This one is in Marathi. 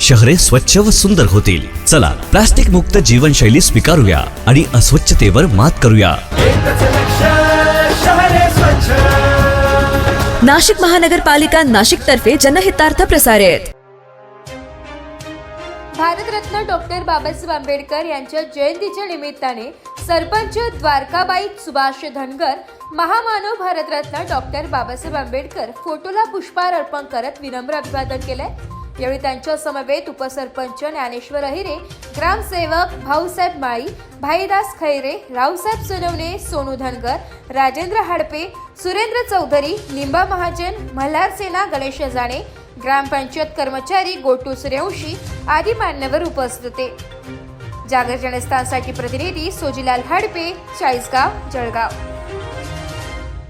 शहरे स्वच्छ व सुंदर होतील. चला प्लास्टिक मुक्त जीवनशैली स्वीकारूया आणि अस्वच्छतेवर मात करूया. नाशिक महानगरपालिका नाशिक तर्फे जनहितार्थ प्रसारित. भारतरत्न डॉक्टर बाबासाहेब आंबेडकर यांच्या जयंतीच्या निमित्ताने सरपंच द्वारकाबाई सुभाष धनगर महामानव भारतरत्न डॉक्टर बाबासाहेब आंबेडकर फोटोला पुष्पहार अर्पण करत विनम्र अभिवादन केलंय. यावेळी त्यांच्या समवेत उपसरपंच ज्ञानेश्वर अहिरे ग्रामसेवक भाऊसाहेब माळी भाईदास खैरे रावसाहेब सोनवणे सोनू धनगर राजेंद्र हाडपे सुरेंद्र चौधरी लिंबा महाजन मल्हार सेना गणेश जाणे ग्रामपंचायत कर्मचारी गोटू सूर्यवंशी आदी मान्यवर उपस्थित होते. जागर जनस्थानसाठी प्रतिनिधी सोजीलाल हाडपे चाळीसगाव जळगाव.